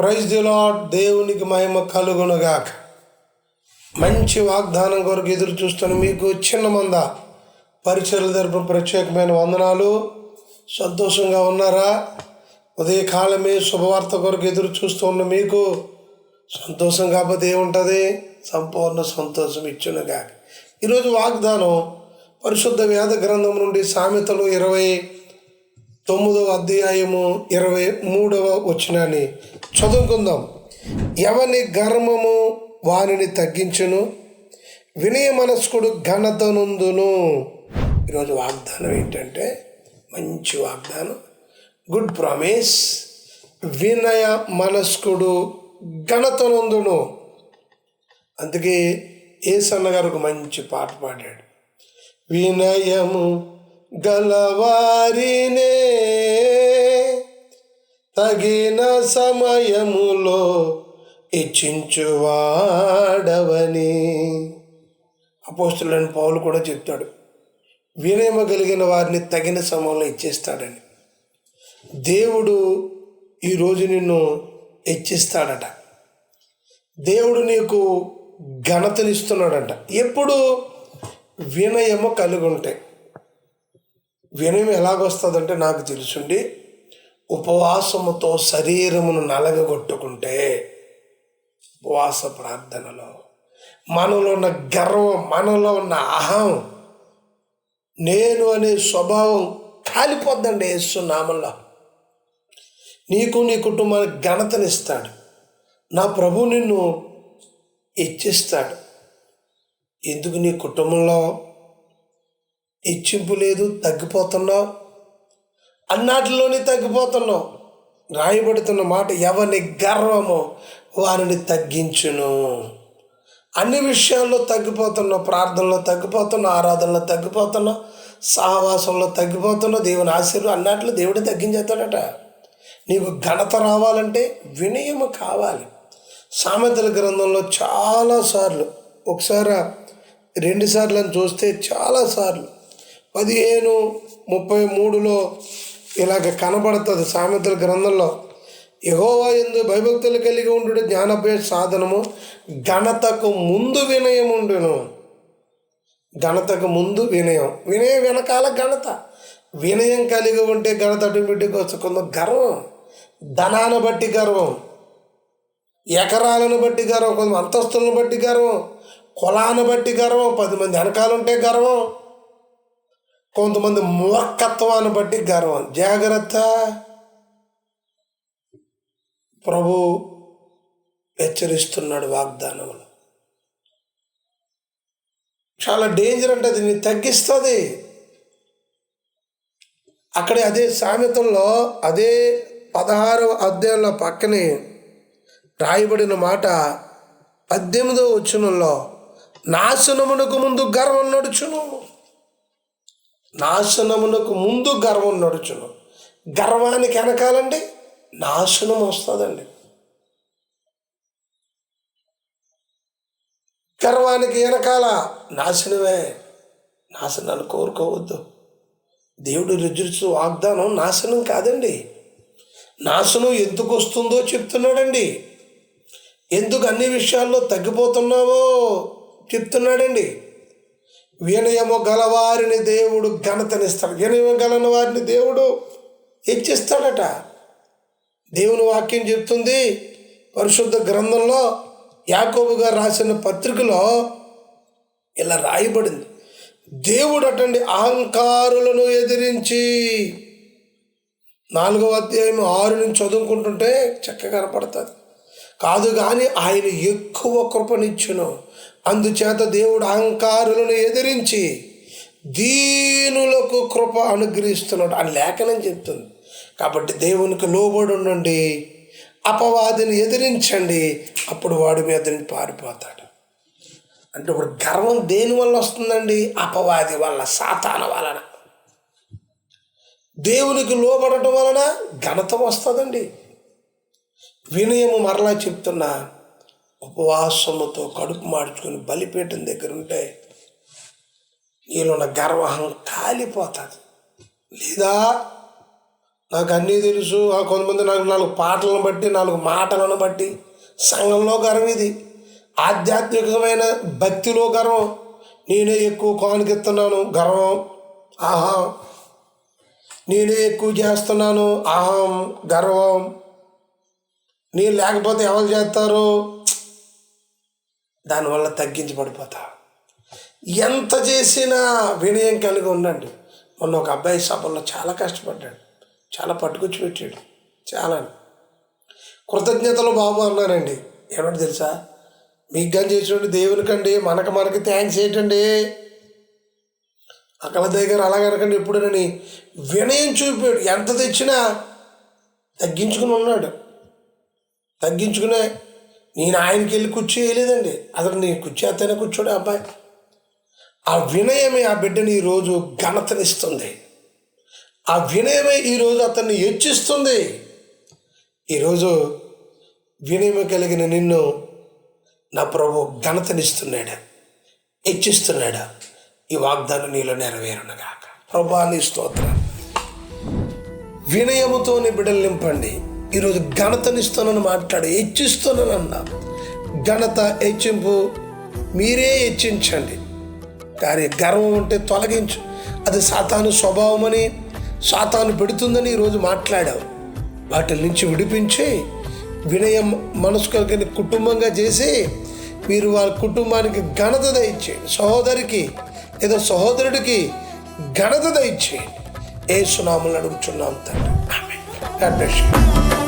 Praise దిలాడ్ దేవునికి మహిమ కలుగునుగాక. మంచి వాగ్దానం కొరకు ఎదురు చూస్తున్న మీకు చిన్న మంద పరిచయల తరపు ప్రత్యేకమైన వందనాలు. సంతోషంగా ఉన్నారా? ఉదయకాలమే శుభవార్త కొరకు ఎదురు చూస్తున్న మీకు సంతోషం కాకపోతే ఏముంటుంది? సంపూర్ణ సంతోషం ఇచ్చునుగాక. ఈరోజు వాగ్దానం పరిశుద్ధ వేద గ్రంథం నుండి సామెతలు ఇరవై తొమ్మిదవ అధ్యాయము ఇరవై మూడవ వచనాన్ని చదువుకుందాం. ఎవని గర్వము వానిని తగ్గించును? వినయ మనస్కుడు ఘనతనుందును ఈరోజు వాగ్దానం ఏంటంటే మంచి వాగ్దానం గుడ్ ప్రామిస్. వినయ మనస్కుడు ఘనతనందును అందుకే ఏసన్న గారు ఒక మంచి పాట పాడాడు. వినయము గలవారినే తగిన సమయములో ఇచ్చించువాడవని. అపోస్తులని పౌలు కూడా చెప్తాడు. వినయమ కలిగిన వారిని తగిన సమయంలో ఇచ్చేస్తాడని. దేవుడు ఈరోజు నిన్ను హెచ్చిస్తాడట దేవుడు నీకు ఘనతనిస్తున్నాడంట ఎప్పుడు? వినయము కలిగి ఉంటాయి వినయం ఎలాగొస్తుందంటే నాకు తెలుసుండి. ఉపవాసముతో శరీరమును నలగగొట్టుకుంటే ఉపవాస ప్రార్థనలో మనలో ఉన్న గర్వం మనలో ఉన్న అహం నేను అనే స్వభావం కాలిపోద్దండి యేసు నీకు నీ కుటుంబానికి ఘనతనిస్తాడు. నా ప్రభు నిన్ను ఇచ్చిస్తాడు. ఎందుకు నీ కుటుంబంలో ఇచ్చింపు లేదు తగ్గిపోతున్నావు? అన్నాటిలోనే తగ్గిపోతున్నావు రాయబడుతున్న మాట ఎవరిని గర్వమో వారిని తగ్గించును. అన్ని విషయాల్లో తగ్గిపోతున్నావు ప్రార్థనలో తగ్గిపోతున్నావు ఆరాధనలో తగ్గిపోతున్నావు సహవాసంలో తగ్గిపోతున్నావు దేవుని ఆశీర్వాదం అన్నట్లు దేవుడు తగ్గించేస్తాడట. నీకు ఘనత రావాలంటే వినయము కావాలి. సామెతల గ్రంథంలో చాలాసార్లు ఒకసారి రెండుసార్లు అని చూస్తే చాలాసార్లు పదిహేను ముప్పై మూడులో ఇలాగ కనబడుతుంది సామెతల గ్రంథంలో. యహోవా ఎందు భయభక్తులు కలిగి ఉండు జ్ఞానభ్యాస సాధనము ఘనతకు ముందు వినయం ఉండును. ఘనతకు ముందు వినయం. వినయం వెనకాల ఘనత. వినయం కలిగి ఉంటే ఘనత ఆటోమేటిక్గా వచ్చుకుందో గర్వం. ధనాన్ని బట్టి గర్వం. ఎకరాలను బట్టి గర్వం. కొంత అంతస్తులను బట్టి గర్వం. కులాన్ని బట్టి గర్వం. పది మంది వెనకాలంటే గర్వం. కొంతమంది మూర్ఖత్వాన్ని బట్టి గర్వం. జాగ్రత్త. ప్రభు హెచ్చరిస్తున్నాడు వాగ్దానములు. చాలా డేంజర్ అంటే అది తగ్గిస్తుంది. అక్కడే అదే సామెతల్లో అదే పదహారవ అధ్యాయంలో పక్కనే రాయబడిన మాట పద్దెనిమిదో వచనంలో నాశనమునకు ముందు గర్వం నడుచును. నాశనమునకు ముందు గర్వం నడుచును. గర్వానికి వెనకాలండి నాశనం వస్తుందండి. గర్వానికి వెనకాల నాశనమే. నాశనాన్ని కోరుకోవద్దు. దేవుడు రుజుచు వాగ్దానం నాశనం కాదండి. నాశనం ఎందుకు వస్తుందో చెప్తున్నాడండి. ఎందుకు అన్ని విషయాల్లో తగ్గిపోతున్నావో చెప్తున్నాడండి. వినయము గలవారిని దేవుడు ఘనతనిస్తాడు. వినయం గలన వారిని దేవుడు హెచ్చిస్తాడట. దేవుని వాక్యం చెప్తుంది పరిశుద్ధ గ్రంథంలో యాకోబు గారు రాసిన పత్రికలో ఇలా రాయబడింది. దేవుడు అటండి అహంకారులను ఎదిరించి నాలుగవ అధ్యాయం ఆరు నుంచి చదువుకుంటుంటే చక్కగా కనపడుతుంది. కాదు కానీ ఆయన ఎక్కువ కృపనిచ్చును. అందుచేత దేవుడు అహంకారులను ఎదిరించి దీనులకు కృప అనుగ్రహిస్తున్నాడు అని లేఖనం చెప్తుంది. కాబట్టి దేవునికి లోబడి ఉండండి అపవాదిని ఎదిరించండి అప్పుడు వాడి మీద పారిపోతాడు. అంటే ఇప్పుడు గర్వం దేని వల్ల వస్తుందండి? అపవాది వల్ల సాతాన వలన. దేవునికి లోబడటం వలన ఘనత వస్తుందండి. వినయము మరలా చెప్తున్నా ఉపవాసముతో కడుపు మార్చుకొని బలిపీఠం దగ్గర ఉంటే నీలో ఉన్న గర్వహం కాలిపోతుంది. లేదా నాకు అన్నీ తెలుసు ఆ కొంతమంది నాకు నాలుగు పాటలను బట్టి నాలుగు మాటలను బట్టి సంఘంలో గర్వం ఇది. ఆధ్యాత్మికమైన భక్తిలో గర్వం. నేనే ఎక్కువ కానుకెత్తున్నాను గర్వం. ఆహా. నేనే ఎక్కువ చేస్తున్నాను అహం గర్వం. నేను లేకపోతే ఎవరు చేస్తారు? దానివల్ల తగ్గించి పడిపోతా ఎంత చేసినా వినయం కలిగి ఉండండి. మొన్న ఒక అబ్బాయి సభలో చాలా కష్టపడ్డాడు. చాలా పట్టుకొచ్చి పెట్టాడు. చాలా. కృతజ్ఞతలు బాబు అన్నానండి ఏమంటే తెలుసా? మీకు కానీ చేసినట్టు దేవునికండి మనకు మనకి థ్యాంక్స్ ఏంటండి? అక్కడ దగ్గర అలాగనకండి ఎప్పుడునని వినయం చూపాడు. ఎంత తెచ్చినా తగ్గించుకుని ఉన్నాడు. తగ్గించుకునే నేను ఆయనకి వెళ్ళి కూర్చోయలేదండి అతను నేను కూర్చేస్తేనే కూర్చోడు అబ్బాయి. ఆ వినయమే ఆ బిడ్డని ఈరోజు ఘనతనిస్తుంది. ఆ వినయమే ఈరోజు అతన్ని హెచ్చిస్తుంది. ఈరోజు వినయం కలిగిన నిన్ను నా ప్రభు ఘనతనిస్తున్నాడు హెచ్చిస్తున్నాడు. ఈ వాగ్దానం నీలో నెరవేరునగాక. ప్రభా నీ స్తోత్రం. వినయముతో నీ బిడ్డలు నింపండి. ఈరోజు ఘనతనిస్తానని మాట్లాడు హెచ్చిస్తానని అన్నా. ఘనత హెచ్చింపు మీరే హెచ్చించండి. కానీ గర్వం ఉంటే తొలగించు. అది సాతాను స్వభావమని సాతాను పెడుతుందని ఈరోజు మాట్లాడావు. వాటి నుంచి విడిపించి వినయం మనసు కలిగిన కుటుంబంగా చేసి మీరు వాళ్ళ కుటుంబానికి ఘనత దయచేయండి సహోదరికి ఏదో సహోదరుడికి ఘనత దయచేయండి ఏ సునాములు అడుగుచున్నాం తండ్రి.